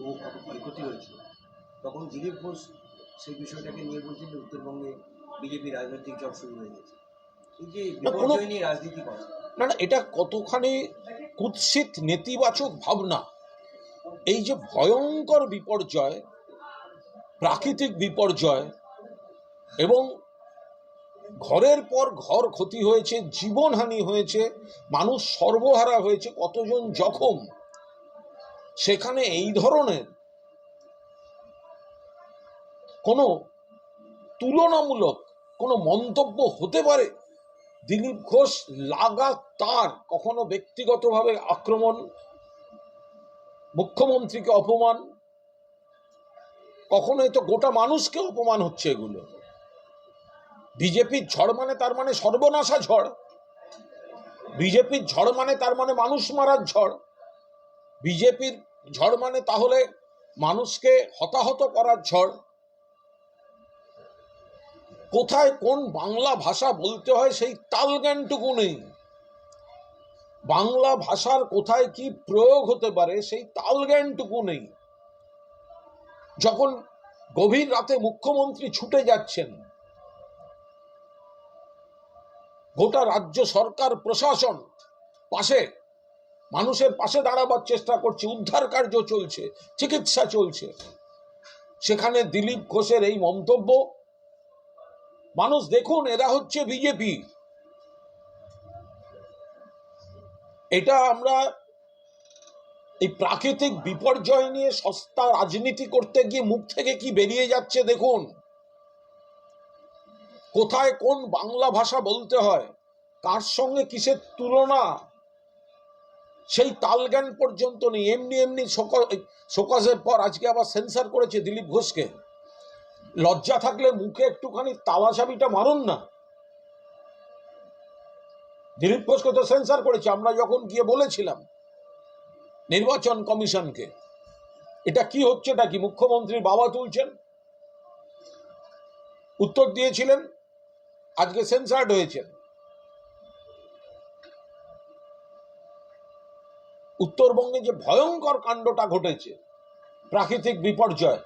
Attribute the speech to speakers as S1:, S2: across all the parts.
S1: ও কত ক্ষয়ক্ষতি হয়েছে তখন দিলীপ ঘোষ সেই বিষয়টাকে নিয়ে বলছেন যে উত্তরবঙ্গে বিজেপি রাজনৈতিক জট শুরু হয়ে গেছে। এই যে বিপর্যয় নিয়ে রাজনীতি করা।
S2: না না এটা কতখানি কুৎসিত নেতিবাচক ভাবনা। এই যে ভয়ঙ্কর বিপর্যয় প্রাকৃতিক বিপর্যয় এবং ঘরের পর ঘর ক্ষতি হয়েছে জীবনহানি হয়েছে মানুষ সর্বহারা হয়েছে কতজন জখম সেখানে এই ধরনের কোনো তুলনামূলক কোনো মন্তব্য হতে পারে? দিলীপ ঘোষ লাগাতার কখনো ব্যক্তিগতভাবে আক্রমণ, মুখ্যমন্ত্রীকে অপমান, কখনো তো গোটা মানুষকে অপমান হচ্ছে এগুলো? বিজেপির ঝড় মানে তার মানে সর্বনাশা ঝড়। বিজেপির ঝড় মানে তার মানে মানুষ মারার ঝড়। বিজেপির ঝড় মানে তাহলে মানুষকে হতাহত করার ঝড়? কোথায় কোন বাংলা ভাষা বলতে হয় সেই তাল জ্ঞানটুকু নেই। বাংলা ভাষার কোথায় কি প্রয়োগ হতে পারে সেই তাল জ্ঞানটুকু নেই। যখন গভীর রাতে মুখ্যমন্ত্রী ছুটে যাচ্ছেন, গোটা রাজ্য সরকার প্রশাসন পাশে মানুষের পাশে দাঁড়াবার চেষ্টা করছে, উদ্ধার কার্য চলছে, চিকিৎসা চলছে। সেখানে দিলীপ ঘোষের এই মন্তব্য, মানুষ দেখুন, এরা হচ্ছে বিজেপি। এটা আমরা এই প্রাকৃতিক বিপর্যয় নিয়ে সস্তা রাজনীতি করতে গিয়ে মুখ থেকে কি বেরিয়ে যাচ্ছে দেখুন। কোথায় কোন বাংলা ভাষা বলতে হয়, কার সঙ্গে কিসের তুলনা সেই তালজ্ঞান পর্যন্ত নেই, এমনি এমনি শোকসের পর আজকে আবার সেন্সার করেছে দিলীপ ঘোষকে। লজ্জা থাকলে মুখে একটুখানি তালা চাবিটা মারুন না। দিলীপ ঘোষকে তো সেন্সার করেছে, আমরা যখন গিয়ে বলেছিলাম নির্বাচন কমিশনকে, এটা কি হচ্ছে, এটা কি মুখ্যমন্ত্রীর বাবা তুলছেন? উত্তর দিয়েছিলেন, আজকে সেন্সার্ড হয়েছেন। উত্তরবঙ্গে যে ভয়ঙ্কর কাণ্ডটা ঘটেছে, প্রাকৃতিক বিপর্যয়,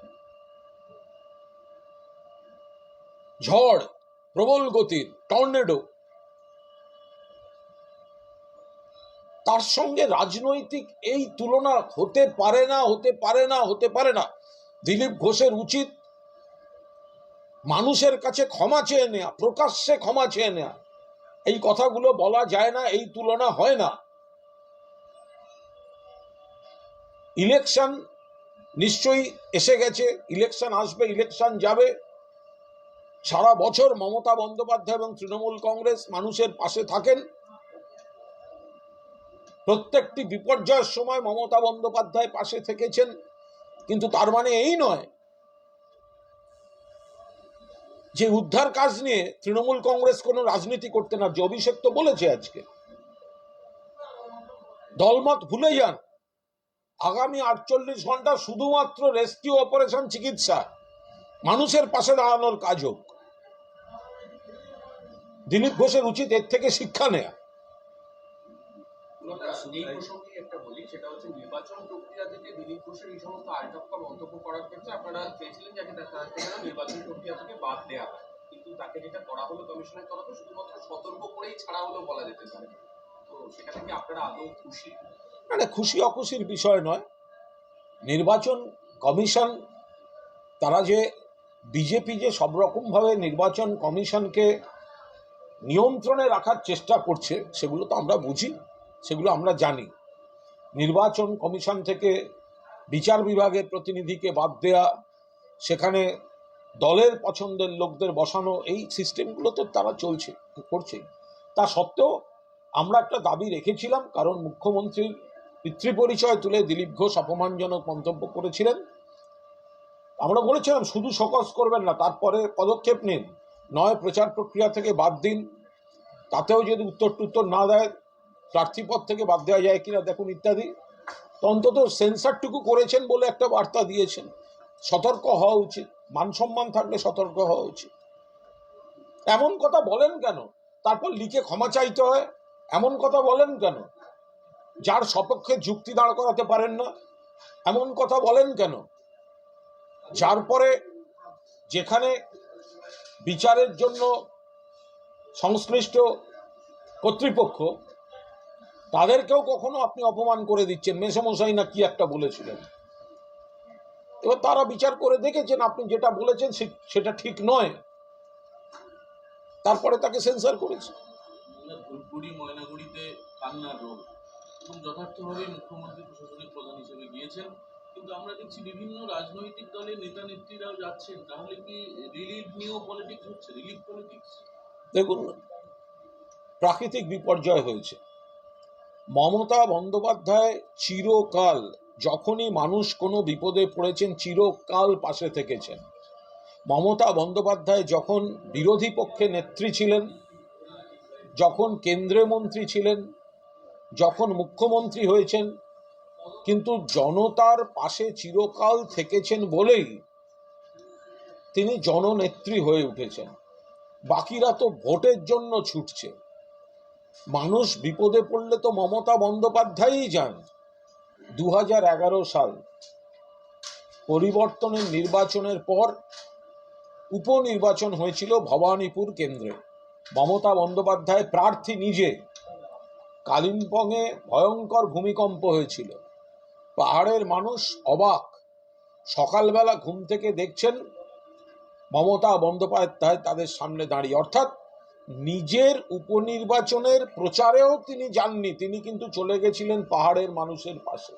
S2: ঝড়, প্রবল গতির টর্নেডো, তার সঙ্গে রাজনৈতিক এই তুলনা হতে পারে না, হতে পারে না, হতে পারে না। দিলীপ ঘোষের উচিত মানুষের কাছে ক্ষমা চেয়ে নেয়া, প্রকাশ্যে ক্ষমা চেয়ে নেয়া। এই কথাগুলো বলা যায় না, এই তুলনা হয় না। ইলেকশন নিশ্চয়ই এসে গেছে, ইলেকশন আসবে, ইলেকশন যাবে। সারা বছর মমতা বন্দ্যোপাধ্যায় এবং তৃণমূল কংগ্রেস মানুষের পাশে থাকেন। প্রত্যেকটি বিপর্যয়ের সময় মমতা বন্দ্যোপাধ্যায় পাশে থেকেছেন। কিন্তু তার মানে এই নয় যে উদ্ধার কাজ নিয়ে তৃণমূল কংগ্রেস কোনো রাজনীতি করতে না। যে অভিষেক তো বলেছে আজকে। দলমত ভুলে যান। আগামী আটচল্লিশ ঘণ্টা শুধুমাত্র রেস্কিউ অপারেশন চিকিৎসা। মানুষের পাশে দাঁড়ানোর কাজ হোক। দিলীপ ঘোষের উচিত এর থেকে শিক্ষা নেয়া।
S3: সতর্ক করেই ছাড়া হলো বলা যেতে পারে। তো সেটা থেকে আপনারা আদৌ খুশি?
S2: মানে খুশি অখুশির বিষয় নয়। নির্বাচন কমিশন, তারা যে বিজেপি যে সব রকমভাবে নির্বাচন কমিশনকে নিয়ন্ত্রণে রাখার চেষ্টা করছে, সেগুলো তো আমরা বুঝি, সেগুলো আমরা জানি। নির্বাচন কমিশন থেকে বিচার বিভাগের প্রতিনিধিকে বাদ দেয়া, সেখানে দলের পছন্দের লোকদের বসানো, এই সিস্টেমগুলো তো তারা চলছে, করছে। তা সত্ত্বেও আমরা একটা দাবি রেখেছিলাম, কারণ মুখ্যমন্ত্রীর পিতৃপরিচয় তুলে দিলীপ ঘোষ অপমানজনক মন্তব্য করেছিলেন। আমরা বলেছিলাম, শুধু সকস করবেন না, তারপরে পদক্ষেপ নিন। নয়, প্রচার প্রক্রিয়া থেকে বাদ দিন। তাতেও যদি উত্তর টুত্তর না দেয়, প্রার্থীপদ থেকে বাদ দেওয়া যায় কিনা দেখুন ইত্যাদি। অন্তত সেন্সারটুকু করেছেন বলে একটা বার্তা দিয়েছেন। সতর্ক হওয়া উচিত, মান সম্মান থাকলে সতর্ক হওয়া উচিত। এমন কথা বলেন কেন? তারপর লিখে ক্ষমা চাইতে হয়, এমন কথা বলেন কেন? যার সপক্ষে যুক্তি দাঁড় করাতে পারেন না, এমন কথা বলেন কেন? যার পরে যেখানে বিচারের জন্য সংশ্লিষ্ট কর্তৃপক্ষ, তাদেরকেও কখনো আপনি অপমান করে দিচ্ছেন। মেসমশাই না কি একটা বলেছিলেন? এবার তারা বিচার করে দেখেছেন, আপনি যেটা বলেছেন সেটা ঠিক নয়। তারপরে তাকে সেন্সার করেছে।
S4: ময়নাগুড়িতে কান্নার রোগ। এবং যথার্থভাবে মুখ্যমন্ত্রী প্রশাসনিক প্রধান হিসেবে গিয়েছেন। কিন্তু আমরা দেখছি বিভিন্ন রাজনৈতিক দলের নেতা নেত্রীরাও যাচ্ছেন। তাহলে কি রিলিফ নিয়েও পলিটিক্স হচ্ছে? রিলিফ পলিটিক্স
S2: দেখুন, প্রাকৃতিক বিপর্যয় হয়েছে। মমতা বন্দ্যোপাধ্যায় চিরকাল, যখনই মানুষ কোনো বিপদে পড়েছেন, চিরকাল পাশে থেকেছেন। মমতা বন্দ্যোপাধ্যায় যখন বিরোধী পক্ষে নেত্রী ছিলেন, যখন কেন্দ্রীয় মন্ত্রী ছিলেন যখন মুখ্যমন্ত্রী হয়েছেন, কিন্তু জনতার পাশে চিরকাল থেকেছেন বলেই তিনি জননেত্রী হয়ে উঠেছেন। বাকিরা তো ভোটের জন্য ছুটছে। মানুষ বিপদে পড়লে তো মমতা বন্দ্যোপাধ্যায়ই যান। দু হাজার এগারো সাল পরিবর্তনের নির্বাচনের পর উপনির্বাচন হয়েছিল ভবানীপুর কেন্দ্রে। মমতা বন্দ্যোপাধ্যায় প্রার্থী নিজে কালিম্পংয়ে ভয়ঙ্কর ভূমিকম্প হয়েছিল। পাহাড়ের মানুষ অবাক। সকালবেলা ঘুম থেকে দেখছেন, মমতা বন্দ্যোপাধ্যায় তাদের সামনে দাঁড়িয়ে। অর্থাৎ নিজের উপনির্বাচনের প্রচারেও তিনি যাননি, তিনি কিন্তু চলে গেছিলেন পাহাড়ের মানুষের পাশে।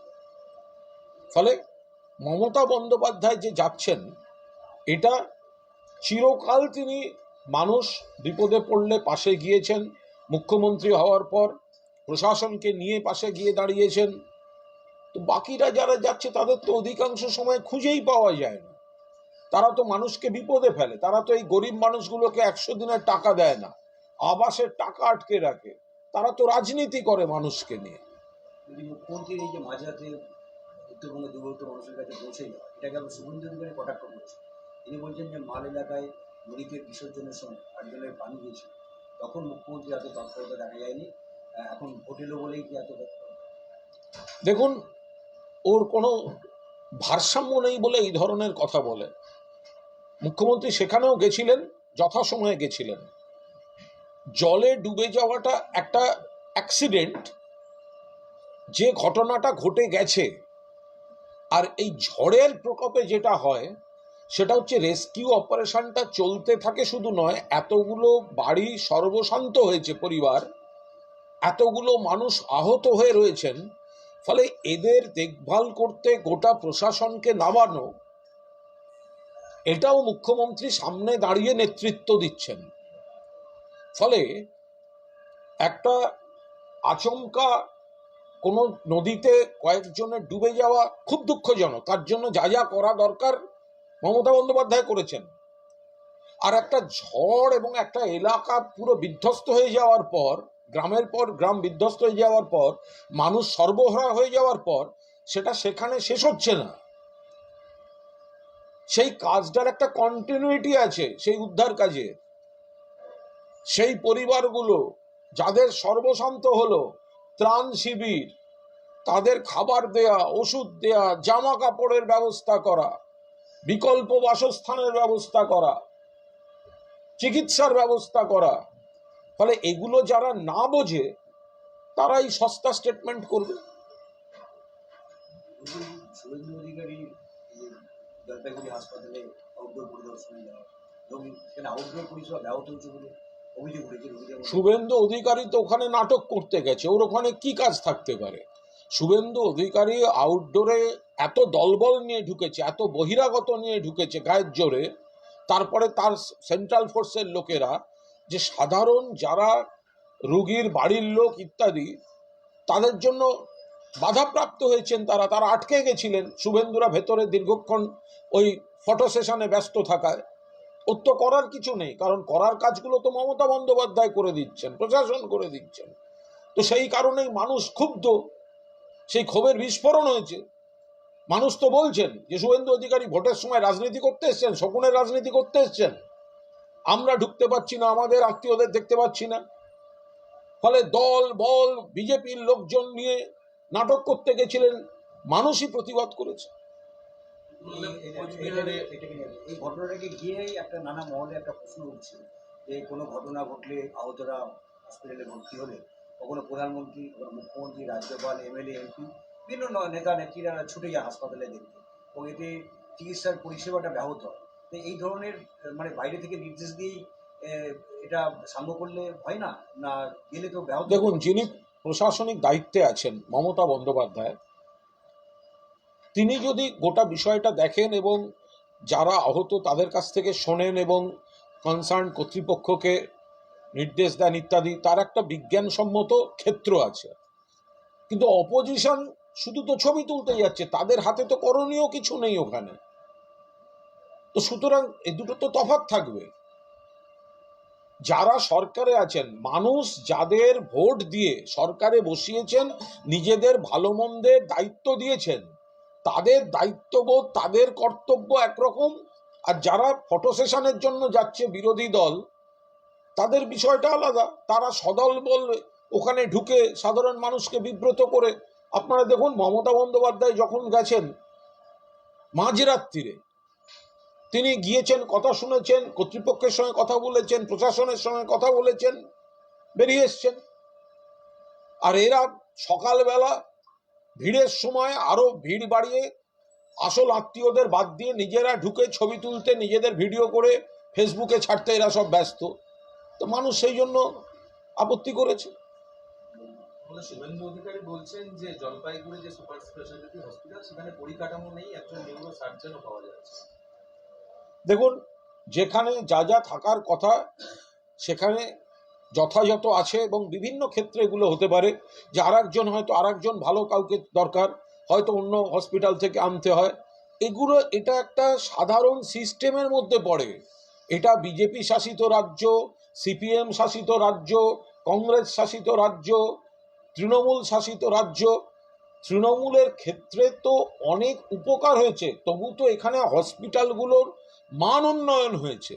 S2: ফলে মমতা বন্দ্যোপাধ্যায় যে যাচ্ছেন, এটা চিরকাল তিনি মানুষ বিপদে পড়লে পাশে গিয়েছেন মুখ্যমন্ত্রী হওয়ার পর। প্রশাসনকে নিয়ে পাশে গিয়ে দাঁড়িয়েছেন। তো বাকিরা যারা যাচ্ছে, তাদের তো অধিকাংশ সময় খুঁজেই পাওয়া যায় না। তারা তো মানুষকে বিপদে ফেলে। তারা তো এই গরিব মানুষগুলোকে একশো দিনের টাকা দেয় না, আবাসের টাকা আটকে রাখে। তারা তো রাজনীতি করে মানুষকে নিয়ে।
S1: মানুষের কাছে এটাকে কটাক্ষ করছি? তিনি বলছেন যে, মাল এলাকায় নদীতে বিসর্জনের সময় পানি তখন মুখ্যমন্ত্রী দেখা যায়নি। এখন ভোট বলেই কি এত
S2: দেখুন, ওর কোনো ভারসাম্য নেই বলে এই ধরনের কথা বলে। মুখ্যমন্ত্রী সেখানেও গেছিলেন, যথাসময়ে গেছিলেন। জলে ডুবে যাওয়াটা একটা অ্যাক্সিডেন্ট, যে ঘটনাটা ঘটে গেছে, আর এই ঝড়ের প্রকোপে যেটা হয়, সেটা হচ্ছে রেস্কিউ অপারেশনটা চলতে থাকে শুধু নয়, এতগুলো বাড়ি সর্বশান্ত হয়েছে পরিবার। এতগুলো মানুষ আহত হয়ে রয়েছেন, ফলে এদের দেখভাল করতে গোটা প্রশাসনকে নামানো, এটাও মুখ্যমন্ত্রী সামনে দাঁড়িয়ে নেতৃত্ব দিচ্ছেন। ফলে একটা আচমকা কোনো নদীতে কয়েকজনের ডুবে যাওয়া খুব দুঃখজনক। তার জন্য যা যা করা দরকার মমতা বন্দ্যোপাধ্যায় করেছেন। আর একটা ঝড় এবং একটা এলাকা পুরো বিধ্বস্ত হয়ে যাওয়ার পর গ্রামের পর, গ্রাম বিধ্বস্ত হয়ে যাওয়ার পর, মানুষ সর্বহারা হয়ে যাওয়ার পর, সেটা সেখানে শেষ হচ্ছে না। সেই কাজটার একটা কন্টিনিউটি আছে, সেই উদ্ধার কাজে। সেই পরিবারগুলো, যাদের সর্বশান্ত হলো, ত্রাণ শিবির, তাদের খাবার দেয়া, ওষুধ দেয়া জামা কাপড়ের ব্যবস্থা করা, বিকল্প বাসস্থানের ব্যবস্থা করা, চিকিৎসার ব্যবস্থা করা ফলে এগুলো যারা না বোঝে তারাই সস্তা স্টেটমেন্ট করবে
S1: এই হাসপাতালে আউটডোর পরিদর্শনে যাওয়া।
S2: শুভেন্দু অধিকারী তো ওখানে নাটক করতে গেছে ওর ওখানে কি কাজ থাকতে পারে শুভেন্দু অধিকারী আউটডোরে এত দলবল নিয়ে ঢুকেছে এত বহিরাগত নিয়ে ঢুকেছে গায়ের জোরে তারপরে তার সেন্ট্রাল ফোর্সের লোকেরা যে সাধারণ যারা রুগীর বাড়ির লোক ইত্যাদি, তাদের জন্য বাধাপ্রাপ্ত হয়েছেন তারা। তারা আটকে গেছিলেন। শুভেন্দুরা ভেতরে দীর্ঘক্ষণ ওই ফটো সেশনে ব্যস্ত থাকায়। ওর তো করার কিছু নেই, কারণ করার কাজগুলো তো মমতা বন্দ্যোপাধ্যায় করে দিচ্ছেন, প্রশাসন করে দিচ্ছেন। তো সেই কারণেই মানুষ ক্ষুব্ধ, সেই ক্ষোভের বিস্ফোরণ হয়েছে। মানুষ তো বলছেন যে, শুভেন্দু অধিকারী ভোটের সময় রাজনীতি করতে এসছেন, শকুনের রাজনীতি করতে এসছেন। আমরা ঢুকতে পারছি না, আমাদের আত্মীয়দের দেখতে পাচ্ছি না। ফলে দল, বল, বিজেপির লোকজন নিয়ে নাটক করতে গেছিলেন, মানুষই প্রতিবাদ করেছে।
S1: এই- ঘটনাটাকে একটা নানা মহলে একটা প্রশ্ন উঠছে, যে কোনো ঘটনা ঘটলে আহতরা হসপিটালে ভর্তি হলে কখনো প্রধানমন্ত্রী মুখ্যমন্ত্রী, রাজ্যপাল বিভিন্ন নেতা ছুটে যায় হাসপাতালে দেখতে। এতে চিকিৎসার পরিষেবাটা ব্যাহত হয়। তো এই ধরনের মানে বাইরে থেকে নির্দেশ দিয়েই এটা সাম্য করলে হয় না? না গেলে তো ব্যাহত
S2: দেখুন, যিনি প্রশাসনিক দায়িত্বে আছেন, মমতা বন্দ্যোপাধ্যায়, তিনি যদি গোটা বিষয়টা দেখেন এবং যারা আহত তাদের কাছ থেকে শোনেন এবং কনসার্ন কর্তৃপক্ষকে নির্দেশ দেন ইত্যাদি, তার একটা বিজ্ঞানসম্মত ক্ষেত্র আছে। কিন্তু অপোজিশন শুধু তো ছবি তুলতে যাচ্ছে, তাদের হাতে তো করণীয় কিছু নেই ওখানে। তো সুতরাং এ দুটো তো তফাৎ থাকবে। যারা সরকারে আছেন, মানুষ যাদের ভোট দিয়ে সরকারে বসিয়েছেন, নিজেদের ভালো মন্দের দায়িত্ব দিয়েছেন, তাদের দায়িত্ববোধ, তাদের কর্তব্য একরকম। আর যারা ফটো সেশনের জন্য যাচ্ছে বিরোধী দল, তাদের বিষয়টা আলাদা। তারা সদল বল ওখানে ঢুকে সাধারণ মানুষকে বিব্রত করে। আপনারা দেখুন, মমতা বন্দ্যোপাধ্যায় যখন গেছেন মাঝরাত্রিরে তিনি গিয়েছেন, কথা শুনেছেন, কর্তৃপক্ষের সঙ্গে কথা বলেছেন, প্রশাসনের সঙ্গে কথা বলেছেন, বেরিয়ে এসছেন। আর এরা সকালবেলা, ভিড়ের সময় আরও ভিড় বাড়িয়ে আসল আত্মীয়দের বাদ দিয়ে নিজেরা ঢুকে ছবি তুলতে, নিজেদের ভিডিও করে ফেসবুকে ছাড়তে এরা সব ব্যস্ত। তো মানুষ সেই জন্য আপত্তি করেছে।
S5: সুপার স্পেশালিটি হসপিটাল, সেখানে পরিকাঠামো নেই, একজন সার্জনও পাওয়া যাচ্ছে।
S2: দেখুন, যেখানে যা যা থাকার কথা, সেখানে যথাযথ আছে এবং বিভিন্ন ক্ষেত্রে এগুলো হতে পারে যে আর একজন হয়তো আর একজন ভালো কাউকে দরকার, হয়তো অন্য হসপিটাল থেকে আনতে হয়। এগুলো, এটা একটা সাধারণ সিস্টেমের মধ্যে পড়ে। এটা বিজেপি শাসিত রাজ্য, সিপিএম শাসিত রাজ্য, কংগ্রেস শাসিত রাজ্য, তৃণমূল শাসিত রাজ্য। তৃণমূলের ক্ষেত্রে তো অনেক উপকার হয়েছে। তবু তো এখানে হসপিটালগুলোর মান উন্নয়ন হয়েছে।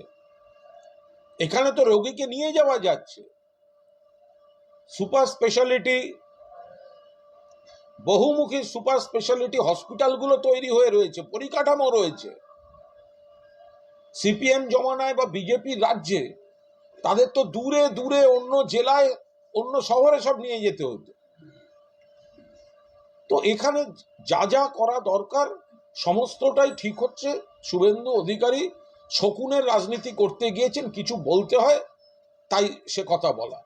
S2: এখানে তো রোগীকে নিয়ে যাওয়া যাচ্ছে। সুপার স্পেশালিটি, বহুমুখী সুপার স্পেশালিটি হসপিটালগুলো তৈরি হয়ে রয়েছে, পরিকাঠামো রয়েছে। সিপিএম জমানায় বা বিজেপি রাজ্যে তাদের তো দূরে দূরে অন্য জেলায়, অন্য শহরে সব নিয়ে যেতে হতো। তো এখানে যা যা করা দরকার, সমস্তটাই ঠিক হচ্ছে। শুভেন্দু অধিকারী শকুনের রাজনীতি করতে গিয়েছেন কিছু বলতে হয় তাই সে কথা বলা।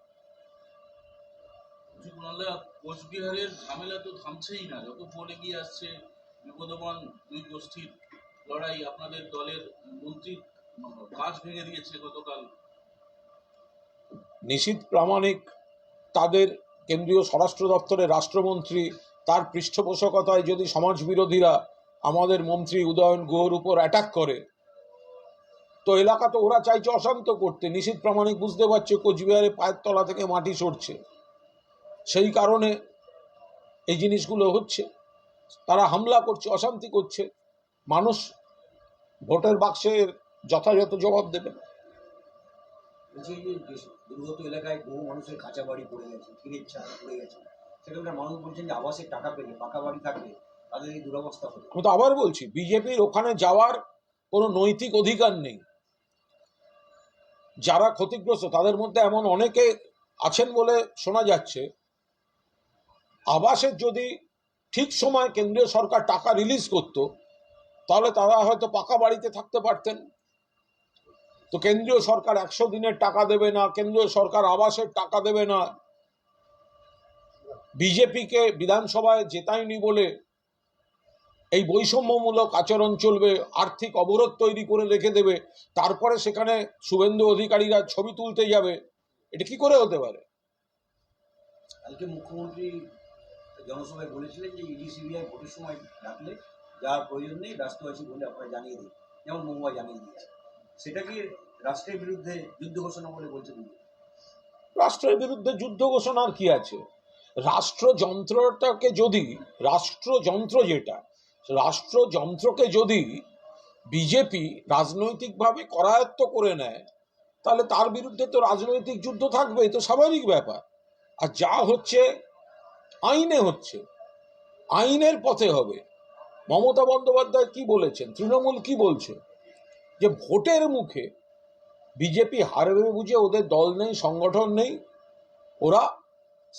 S4: কোচবিহারের ঝামেলা তো থামছেই না। যত ফোন এগিয়ে আসছে বিপদমান দুই গোষ্ঠীর লড়াই আপনাদের দলের মন্ত্রী কাজ ভেঙে দিয়েছে গতকাল।
S2: নিশীত প্রামাণিক তাদের কেন্দ্রীয় স্বরাষ্ট্র দপ্তরের রাষ্ট্রমন্ত্রী তার পৃষ্ঠপোষকতায় যদি সমাজ বিরোধীরা আমাদের মন্ত্রী উদয়ন গুহর উপর অ্যাটাক করে। তো এলাকা তো ওরা চাইছে অশান্ত করতে। নিশীত প্রামাণিক বুঝতে পারছে কোচবিহারে পায়ের তলা থেকে মাটি সরছে। সেই কারণে এই জিনিসগুলো হচ্ছে। তারা হামলা করছে, অশান্তি করছে। মানুষ ভোটের বাক্সের যথাযথ জবাব দেবে।
S1: দুর্গত এলাকায় বহু মানুষের কাঁচা বাড়ি পড়ে গেছে পড়ে গেছে। মানুষ বলছেন টাকা পেলে, পাকা বাড়ি
S2: আমি তো আবার বলছি, বিজেপির ওখানে যাওয়ার কোনো নৈতিক অধিকার নেই। যারা ক্ষতিগ্রস্ত, তাদের মধ্যে এমন অনেকে আছেন বলে শোনা যাচ্ছে। আবাসের যদি ঠিক সময় কেন্দ্রীয় সরকার টাকা রিলিজ করত, তাহলে তারা হয়তো পাকা বাড়িতে থাকতে পারতেন। তো কেন্দ্রীয় সরকার একশো দিনের টাকা দেবে না, কেন্দ্রীয় সরকার আবাসের টাকা দেবে না। বিজেপিকে বিধানসভায় জেতায়নি বলে এই বৈষম্যমূলক আচরণ চলবে আর্থিক অবরোধ তৈরি করে রেখে দেবে তারপরে সেখানে শুভেন্দু অধিকারীরা ছবি তুলতে যাবে এটা কি করে হতে পারে?
S1: কালকে মুখ্যমন্ত্রী জনসভায় বলেছিলেন যে ইডি সিবিআই ভোটের সময় ডাকলে যার প্রয়োজন নেই ব্যস্ত আছি বলে আপনারা জানিয়ে দিন যেমন মুম্বাই জানিয়ে দিয়েছে। সেটা কি রাষ্ট্রের বিরুদ্ধে যুদ্ধ ঘোষণা বলে বলছেন
S2: রাষ্ট্রের বিরুদ্ধে যুদ্ধ ঘোষণার কি আছে? রাষ্ট্রযন্ত্রটাকে যদি রাষ্ট্রযন্ত্র যেটা রাষ্ট্রযন্ত্রকে যদি বিজেপি রাজনৈতিকভাবে করায়ত্ত করে নেয়, তাহলে তার বিরুদ্ধে তো রাজনৈতিক যুদ্ধ থাকবে তো স্বাভাবিক ব্যাপার। আর যা হচ্ছে, আইনে হচ্ছে, আইনের পথে হবে। মমতা বন্দ্যোপাধ্যায় কি বলেছেন? তৃণমূল কি বলছে? যে ভোটের মুখে বিজেপি হারবে বুঝে ওদের দল নেই, সংগঠন নেই, ওরা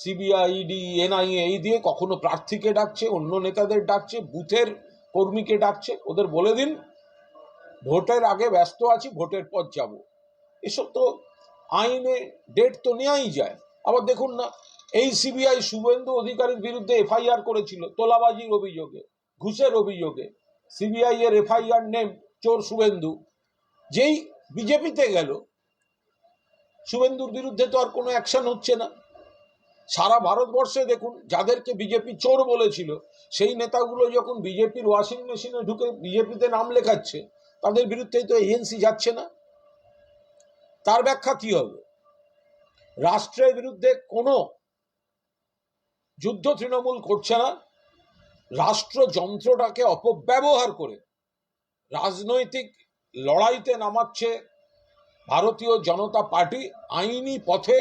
S2: সিবিআই ইডি এনআইএ এই দিয়ে কখনো প্রার্থীকে ডাকছে, অন্য নেতাদের ডাকছে, বুথের কর্মীকে ডাকছে। ওদের বলে দিন, ভোটের আগে ব্যস্ত আছি, ভোটের পর যাব। এসব তো আইনে ডেট তো নেওয়াই যায়। আবার দেখুন না, এই সিবিআই শুভেন্দু অধিকারীর বিরুদ্ধে এফআইআর করেছিল, তোলাবাজির অভিযোগে, ঘুষের অভিযোগে। সিবিআই এর এফআইআর নেম চোর শুভেন্দু। যেই বিজেপিতে গেল, শুভেন্দুর বিরুদ্ধে তো আর কোনো অ্যাকশন হচ্ছে না। সারা ভারতবর্ষে দেখুন, যাদেরকে বিজেপি চোর বলেছিল, সেই নেতাগুলো যখন বিজেপির ওয়াশিং মেশিনে ঢুকে বিজেপিতে নাম লেখাচ্ছে, তাদের বিরুদ্ধে তো এজেন্সি যাচ্ছে না। তার ব্যাখ্যা কি হবে? রাষ্ট্রের বিরুদ্ধে কোনো যুদ্ধ তৃণমূল করছে না। রাষ্ট্র যন্ত্রটাকে অপব্যবহার করে রাজনৈতিক লড়াইতে নামাচ্ছে ভারতীয় জনতা পার্টি আইনি পথে।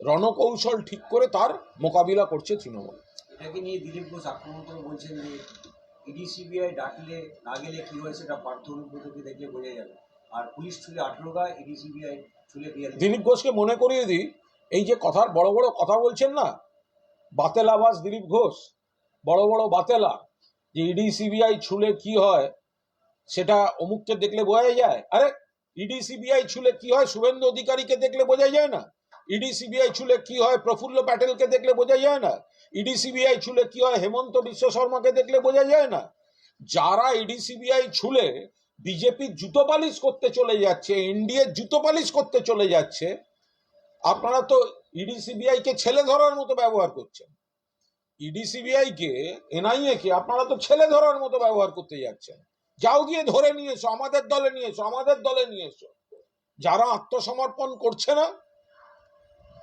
S2: রণকৌশল ঠিক করে তার মোকাবিলা করছে তৃণমূল।
S1: এটাকে নিয়ে দিলীপ ঘোষ আক্রমণ করে বলছেন যে ইডি সিবিআই ডাকলে না গেলে কি হয় সেটা পার্থ অনুব্রতকে দেখলে বোঝা যাবে। আর পুলিশ ছুলে আঠেরো গা ইডি সিবিআই ছুলে দিয়ে
S2: দিলীপ ঘোষকে মনে করিয়ে দিই এই যে কথার বড় বড় কথা বলছেন না বাতেলা বাতেলাবাস দিলীপ ঘোষ বড় বড় বাতেলা যে ইডি সিবিআই ছুলে কি হয় সেটা অমুককে দেখলে বোঝা যায়। আরে ইডি সিবিআই ছুলে কি হয় শুভেন্দু অধিকারীকে দেখলে বোঝা যায় না? ইডি সিবিআই ছুলে কি হয়? প্রফুল্ল প্যাটেলকে দেখলে বোঝা যায় না। ইডি সিবিআই ছুলে কি হয়? হেমন্ত বিশ্ব শর্মাকে দেখলে বোঝা যায় না। যারা ইডি সিবিআই ছুলে বিজেপির জুতো পালিশ করতে চলে যাচ্ছে এনডিএর জুতো পালিশ করতে চলে যাচ্ছে, আপনারা তো ইডি সিবিআই কে ছেলে ধরার মতো ব্যবহার করছেন। ইডি সিবিআই কে এনআইএ কে আপনারা তো ছেলে ধরার মতো ব্যবহার করতে যাচ্ছেন। যাও গিয়ে ধরে নিয়ে এসো, আমাদের দলে নিয়ে এসো, আমাদের দলে নিয়ে যারা আত্মসমর্পণ করছে না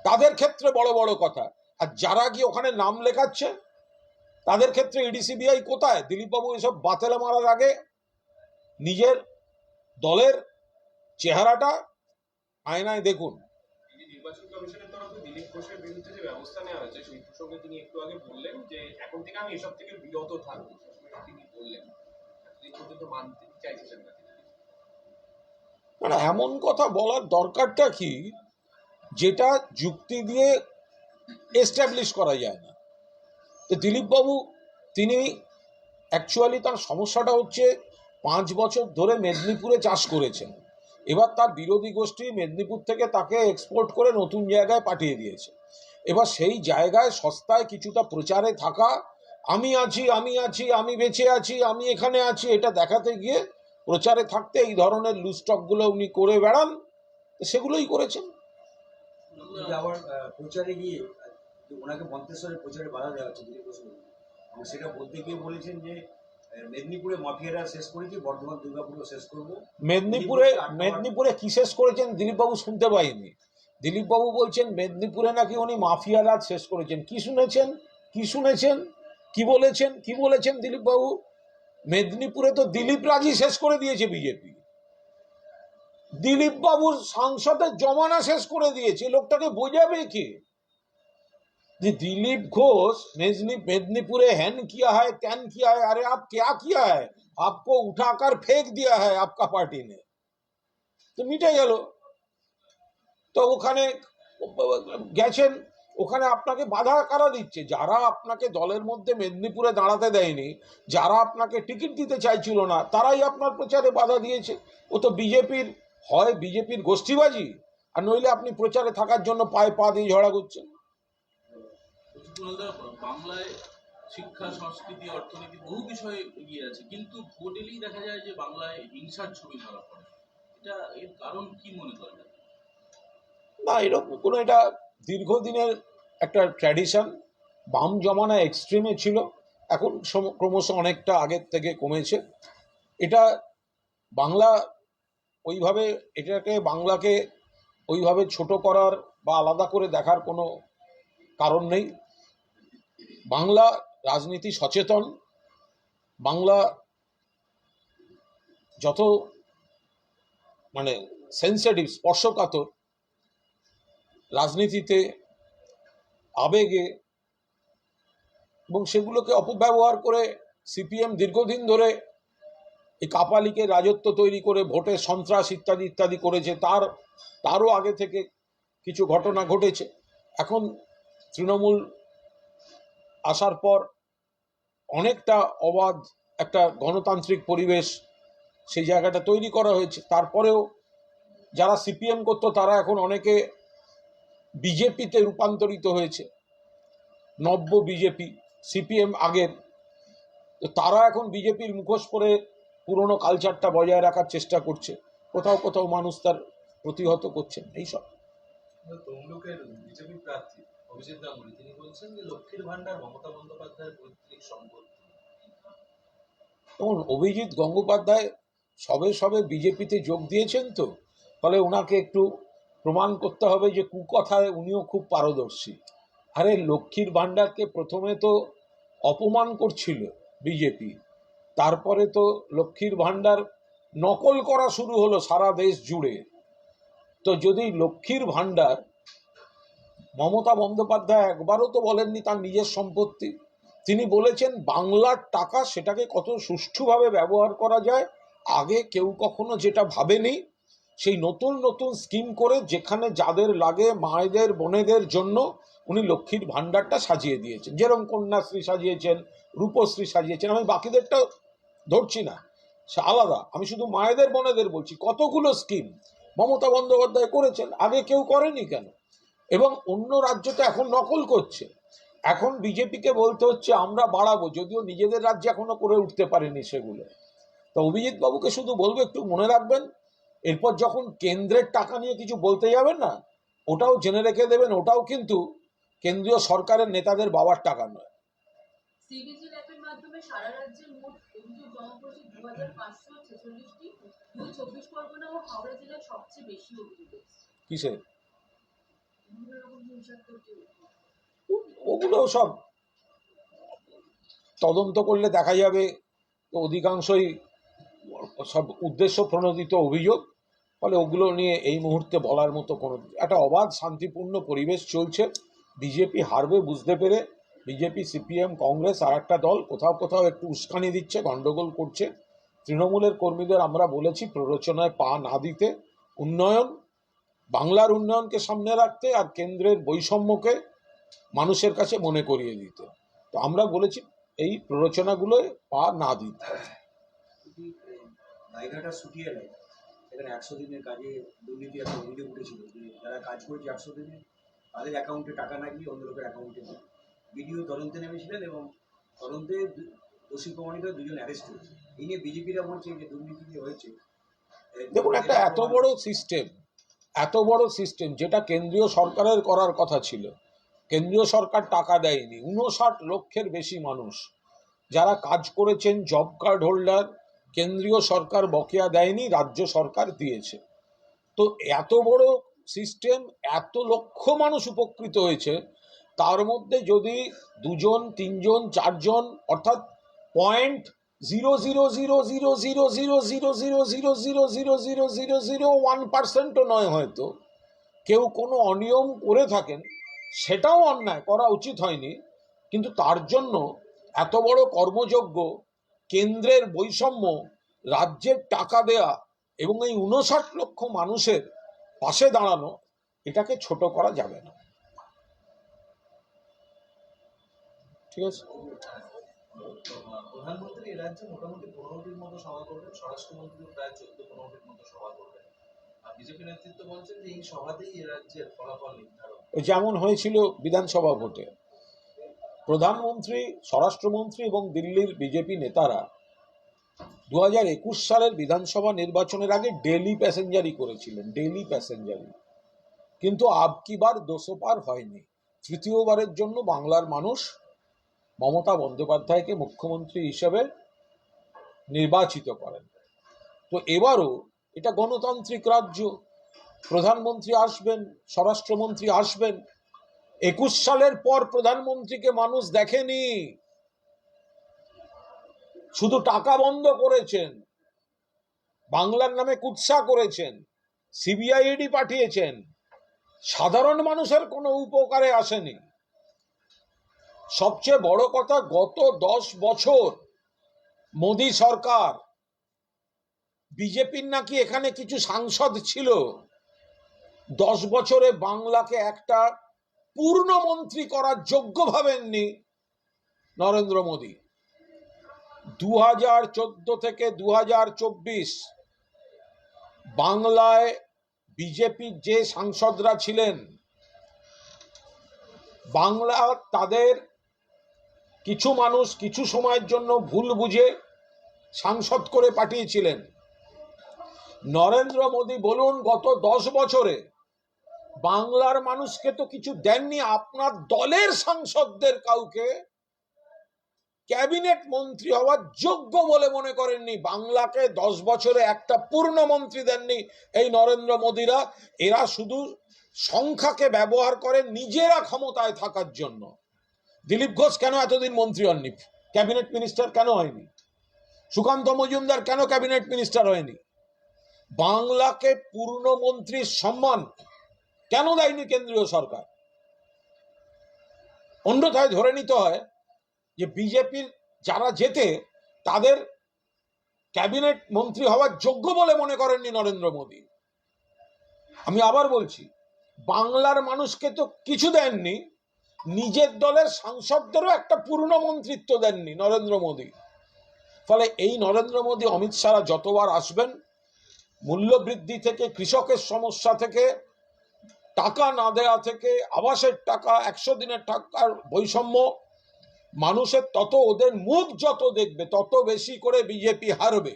S2: তাদের ক্ষেত্রে বড় বড় কথা। আর যারা গিয়ে ওখানে নাম লেখাচ্ছে তাদের ক্ষেত্রে ইডি সিবিআই কোথায়? দিলীপবাবু এসব বাতেলা মারার আগে নিজের দলের চেহারাটা আয়নায় দেখুন।
S3: নির্বাচন কমিশনের তরফে দিলীপ ঘোষের বিরুদ্ধে যে ব্যবস্থা নেওয়া হয়েছে সেই প্রসঙ্গে তিনি একটু আগে বললেন যে এখন থেকে আমি এসব থেকে বিরত থাকব। তিনি বললেন। এতদিন পর্যন্ত মানতে চাইছিলেন না তিনি।
S2: মানে এমন কথা বলার দরকারটা কি? যেটা যুক্তি দিয়ে এস্টাবলিশ করা যায় না। তো দিলীপবাবু, তিনি অ্যাকচুয়ালি তার সমস্যাটা হচ্ছে পাঁচ বছর ধরে মেদিনীপুরে চাষ করেছেন। এবার তার বিরোধী গোষ্ঠী মেদিনীপুর থেকে তাকে এক্সপোর্ট করে নতুন জায়গায় পাঠিয়ে দিয়েছে। এবার সেই জায়গায় সস্তায় কিছুটা প্রচারে থাকা, আমি আছি আমি আছি, আমি বেঁচে আছি, আমি এখানে আছি, এটা দেখাতে গিয়ে প্রচারে থাকতে এই ধরনের লুস্টকগুলো উনি করে বেড়ান সেগুলোই করেছেন।
S1: যে আবার প্রচারে গিয়ে যে ওনাকে মন্তেশ্বরের প্রচারে বাধা দেওয়া হচ্ছে দিলীপ ঘোষ এবং সেটা বলতে গিয়ে বলেছেন যে মেদিনীপুরে মাফিয়ারা শেষ করেছি বর্ধমান দুর্গাপুরও শেষ করব?
S2: মেদিনীপুরে মেদিনীপুরে কি শেষ করেছেন দিলীপবাবু শুনতে পাইনি। দিলীপবাবু বলছেন মেদিনীপুরে নাকি উনি মাফিয়া রাজ শেষ করেছেন। কি শুনেছেন? কি শুনেছেন? কি বলেছেন? কি বলেছেন দিলীপবাবু? মেদিনীপুরে তো দিলীপ রাজই শেষ করে দিয়েছে বিজেপি। দিলীপ বাবুর সাংসদের জমানা শেষ করে দিয়েছে লোকটাকে বোঝাবে কি যে दिलीप घोष मेजनी मेदिनीपुरे हैन किया है कैन किया है अरे आप क्या किया है आपको उठाकर फेंक दिया है आपका पार्टी ने তো মিটে গেল তো ওখানে গেছেন ওখানে আপনাকে বাধা কারা দিচ্ছে যারা আপনাকে দলের মধ্যে মেদিনীপুরে দাঁড়াতে দেয়নি যারা আপনাকে টিকিট দিতে চাইছিল না তারাই আপনার প্রচারে বাধা দিয়েছে ও তো বিজেপির হয় বিজেপির গোষ্ঠীবাজি? আর নইলে আপনি প্রচারে থাকার জন্য পায়ে পা দিয়ে ঝগড়া করছেন?
S4: বাংলায় শিক্ষা সংস্কৃতি অর্থনীতি বহু বিষয়ে এগিয়ে আছে। কিন্তু ভোট এলেই দেখা যায় যে বাংলায় হিংসার ছবি ধরা পড়ে। এটা এর কারণ কি মনে করেন
S2: না এরকম কোনো এটা দীর্ঘদিনের একটা ট্র্যাডিশন বাম জমানা এক্সট্রিমে ছিল। এখন ক্রমশ অনেকটা আগের থেকে কমেছে। এটা বাংলা ওইভাবে এটাকে বাংলাকে ওইভাবে ছোট করার বা আলাদা করে দেখার কোনো কারণ নেই। বাংলা রাজনীতি সচেতন। বাংলা যত মানে সেন্সিটিভ স্পর্শকাতর রাজনীতিতে আবেগে এবং সেগুলোকে অপব্যবহার করে সিপিএম দীর্ঘদিন ধরে এই কাপালিকে রাজত্ব তৈরি করে ভোটে সন্ত্রাস ইত্যাদি ইত্যাদি করেছে, তার, তারও আগে থেকে কিছু ঘটনা ঘটেছে। এখন তৃণমূল আসার পর অনেকটা অবাধ একটা গণতান্ত্রিক পরিবেশ সেই জায়গাটা তৈরি করা হয়েছে। তারপরেও যারা সিপিএম করতো, তারা এখন অনেকে বিজেপিতে রূপান্তরিত হয়েছে। নব্য বিজেপি, সিপিএম আগের। তারা এখন বিজেপির মুখোশ পরে পুরনো কালচারটা বজায় রাখার চেষ্টা করছে। কোথাও কোথাও মানুষ তার প্রতিহত করছেন এইসব।
S5: তমলুকের বিজেপি প্রার্থী অভিজিৎ গাঙ্গুলি তিনি বলছেন যে লক্ষ্মীর ভান্ডার মমতা বন্দ্যোপাধ্যায়ের পৈতৃক সম্পত্তি।
S2: তখন অভিজিৎ গঙ্গোপাধ্যায় সবে সবে বিজেপিতে যোগ দিয়েছেন তো ফলে ওনাকে একটু প্রমাণ করতে হবে যে কুকথায় উনিও খুব পারদর্শী। আরে লক্ষ্মীর ভাণ্ডারকে প্রথমে তো অপমান করছিল বিজেপি তারপরে তো লক্ষ্মীর ভাণ্ডার নকল করা শুরু হলো সারা দেশ জুড়ে। তো যদি লক্ষ্মীর ভাণ্ডার মমতা বন্দ্যোপাধ্যায় একবারও তো বলেননি তার নিজের সম্পত্তি, তিনি বলেছেন বাংলার টাকা সেটাকে কত সুষ্ঠুভাবে ব্যবহার করা যায়, আগে কেউ কখনো যেটা ভাবেনি, সেই নতুন নতুন স্কিম করে যেখানে যাদের লাগে, মায়েদের, বোনেদের জন্য উনি লক্ষ্মীর ভাণ্ডারটা সাজিয়ে দিয়েছেন। যেরকম কন্যাশ্রী সাজিয়েছেন, রূপশ্রী সাজিয়েছেন, আমি বাকিদেরটা ধরছি না। সে আলাদা। আমি শুধু মায়েদের বোনেদের বলছি, কতগুলো স্কিম মমতা বন্দ্যোপাধ্যায় করেছেন, আগে কেউ করেনি কেন? এবং অন্য রাজ্যতে এখন নকল করছে। এখন বিজেপিকে বলতে হচ্ছে, আমরা বাড়াবো, যদিও নিজেদের রাজ্যে এখনও করে উঠতে পারেনি সেগুলো। তো অভিজিৎ বাবুকে শুধু বলব, একটু মনে রাখবেন, এরপর যখন কেন্দ্রের টাকা নিয়ে কিছু বলতে যাবেন না, ওটাও জেনে রেখে দেবেন, ওটাও কিন্তু কেন্দ্রীয় সরকারের নেতাদের বাবার টাকা নয়।
S6: মাধ্যমে সারা রাজ্যে মোট অভিযোগ জমা পড়েছে দু হাজার পাঁচশো ছেচল্লিশটি দুই চব্বিশ পরগনা ও হাওড়া জেলায় সবচেয়ে বেশি অভিযোগ
S2: কিসের। ওগুলো সব তদন্ত করলে দেখা যাবে অধিকাংশই সব উদ্দেশ্য প্রণোদিত অভিযোগ ফলে ওগুলো নিয়ে এই মুহূর্তে বলার মতো কোনো একটা অবাধ শান্তিপূর্ণ পরিবেশ চলছে বিজেপি হারবে বুঝতে পেরে বিজেপি, সিপিএম, কংগ্রেস আর একটা দল কোথাও কোথাও একটু উস্কানি দিচ্ছে গণ্ডগোল করছে। তৃণমূলের কর্মীদের আমরা বলেছি, প্ররোচনায় পা না দিতে। উন্নয়ন, বাংলার উন্নয়নকে সামনে রাখতে আর কেন্দ্রের বৈষম্যকে মানুষের কাছে মনে করিয়ে দিতে। তো আমরা বলেছি, এই প্ররোচনাগুলোয় পা না দিতে।
S1: একশো দিনের কাজে একশো দিনে। অ্যাকাউন্টে টাকা না অন্য লোকের অ্যাকাউন্টে ভিডিও তদন্তে নেমেছিলেন এবং তদন্তে দোষী প্রমাণিত দুজন অ্যারেস্ট হয়েছে। এই নিয়ে বিজেপিরা বলছে যে দুর্নীতি যে হয়েছে
S2: দেখুন একটা এত বড় সিস্টেম এত বড় সিস্টেম যেটা কেন্দ্রীয় সরকারের করার কথা ছিল। কেন্দ্রীয় সরকার টাকা দেয়নি উনষাট লক্ষের বেশি মানুষ। যারা কাজ করেছেন জব কার্ড হোল্ডার কেন্দ্রীয় সরকার বকেয়া দেয়নি রাজ্য সরকার দিয়েছে। তো এত বড় সিস্টেম এত লক্ষ মানুষ উপকৃত হয়েছে তার মধ্যে যদি দুজন তিনজন চারজন অর্থাৎ point zero zero zero zero zero zero zero zero zero zero zero zero zero zero one পার্সেন্টও নয় হয়তো কেউ কোনো অনিয়ম করে থাকেন সেটাও অন্যায় করা উচিত হয়নি কিন্তু তার জন্য এত বড় কর্মযোগ্য কেন্দ্রের বৈষম্য রাজ্যের টাকা দেয়া এবং এই উনষাট লক্ষ মানুষের পাশে দাঁড়ানো এটাকে ছোট করা যাবে না ঠিক আছে?
S5: প্রধানমন্ত্রী এ রাজ্যে মোটামুটি পনেরোটির মতো সভা করবেন স্বরাষ্ট্রমন্ত্রীও প্রায় চোদ্দ পনেরোটির মতো সভা করবেন। বিজেপি নেতৃত্ব বলছেন যে এই সভাতেই এ রাজ্যের ফলাফল নির্ধারণ।
S2: যেমন হয়েছিল বিধানসভা ভোটে। প্রধানমন্ত্রী স্বরাষ্ট্রমন্ত্রী এবং দিল্লির বিজেপি নেতারা দু হাজার একুশ সালের বিধানসভা নির্বাচনের আগে ডেলি প্যাসেঞ্জারি করেছিলেন ডেলি প্যাসেঞ্জারি কিন্তু আবকিবার দোষপার হয়নি। তৃতীয়বারের জন্য বাংলার মানুষ মমতা বন্দ্যোপাধ্যায়কে মুখ্যমন্ত্রী হিসেবে নির্বাচিত করেন। তো এবারও এটা গণতান্ত্রিক রাজ্য। প্রধানমন্ত্রী আসবেন, স্বরাষ্ট্রমন্ত্রী আসবেন। একুশ সালের পর প্রধানমন্ত্রীকে মানুষ দেখেনি। শুধু টাকা বন্ধ করেছেন। বাংলার নামে কুৎসা করেছেন। সিবিআইডি পাঠিয়েছেন। সাধারণ মানুষের কোনো উপকারে আসেনি। সবচেয়ে বড় কথা, গত দশ বছর মোদী সরকার বিজেপির নাকি এখানে কিছু সাংসদ ছিল। দশ বছরে বাংলাকে একটা পূর্ণ মন্ত্রী করার যোগ্য ভাবেননি নরেন্দ্র মোদী। দু হাজার চোদ্দ থেকে দু হাজার চব্বিশ বাংলায় বিজেপির যে সাংসদরা ছিলেন, বাংলা তাদের কিছু মানুষ কিছু সময়ের জন্য ভুল বুঝে সাংসদ করে পাঠিয়েছিলেন। নরেন্দ্র মোদী বলুন, গত দশ বছরে বাংলার মানুষকে তো কিছু দেননি, আপনার দলের সাংসদদের কাউকে। ক্যাবিনেট মন্ত্রী হওয়ার যোগ্য বলে মনে করেননি, বাংলাকে দশ বছরে একটা পূর্ণ মন্ত্রী দেননি এই নরেন্দ্র মোদীরা। এরা শুধু সংখ্যাকে ব্যবহার করে নিজেরা ক্ষমতায় থাকার জন্য। দিলীপ ঘোষ কেন এতদিন মন্ত্রী হননি? ক্যাবিনেট মিনিস্টার কেন হয়নি? সুকান্ত মজুমদার কেন ক্যাবিনেট মিনিস্টার হয়নি? বাংলাকে পূর্ণ মন্ত্রীর সম্মান কেন দেয়নি কেন্দ্রীয় সরকার? অন্যথায় ধরে নিতে হয় যে বিজেপির যারা যেতে তাদের ক্যাবিনেট মন্ত্রী হওয়ার যোগ্য বলে মনে করেননি নরেন্দ্র মোদী। আমি আবার বলছি, বাংলার মানুষকে তো কিছু দেননি নিজের দলের সাংসদদেরও একটা পূর্ণ মন্ত্রিত্ব দেননি নরেন্দ্র মোদী। ফলে এই নরেন্দ্র মোদী, অমিত শাহ যতবার আসবেন, মূল্যবৃদ্ধি থেকে, কৃষকের সমস্যা থেকে, টাকা না দেওয়া থেকে, আবাসের টাকা, একশো দিনের টাকার বৈষম্য, মানুষের তত ওদের মুখ যত দেখবে, তত বেশি করে বিজেপি হারবে।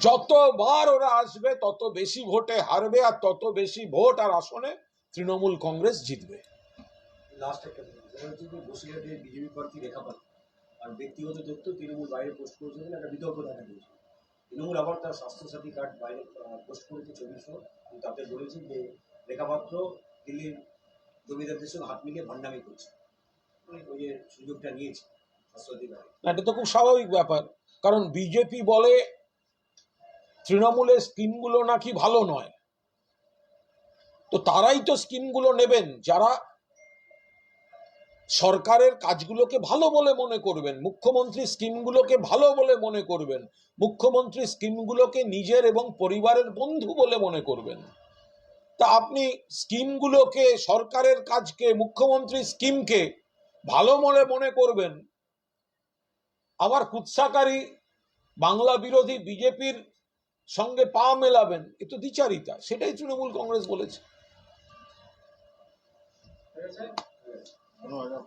S2: যতবার ওরা আসবে, তত বেশি ভোটে হারবে আর তত বেশি ভোট আর আসনে তৃণমূল কংগ্রেস জিতবে।
S1: লাস্ট একটা সেটা হচ্ছে যে বসিরহাটের বিজেপি প্রার্থী রেখা পাত্র আর ব্যক্তিগত তথ্য তৃণমূল বাইরে পোস্ট করেছে বলে একটা বিতর্ক দেখা দিয়েছে। তৃণমূল আবার তার স্বাস্থ্যসাথী কার্ড বাইরে পোস্ট করেছে ছবি সহ তাতে বলেছে যে রেখা পাত্র দিল্লির জমিদারদের সঙ্গে হাত মিলিয়ে ভান্ডামি করছে। ওই ওই যে সুযোগটা নিয়েছে স্বাস্থ্যসাথী কার্ডে
S2: এটা তো খুব স্বাভাবিক ব্যাপার। কারণ বিজেপি বলে তৃণমূলের স্কিমগুলো নাকি ভালো নয়। তো তারাই তো স্কিমগুলো নেবেন। যারা সরকারের কাজগুলোকে ভালো বলে মনে করবেন, মুখ্যমন্ত্রী স্কিমগুলোকে ভালো বলে মনে করবেন, মুখ্যমন্ত্রী স্কিমগুলোকে নিজের এবং পরিবারের বন্ধু বলে মনে করবেন। তা আপনি স্কিমগুলোকে, সরকারের কাজকে, মুখ্যমন্ত্রী স্কিমকে ভালো বলে মনে করবেন। আবার কুৎসাকারী বাংলা বিরোধী বিজেপির সঙ্গে পা মেলাবেন, এ তো দ্বিচারিতা, সেটাই তৃণমূল কংগ্রেস বলেছে। 什么玩意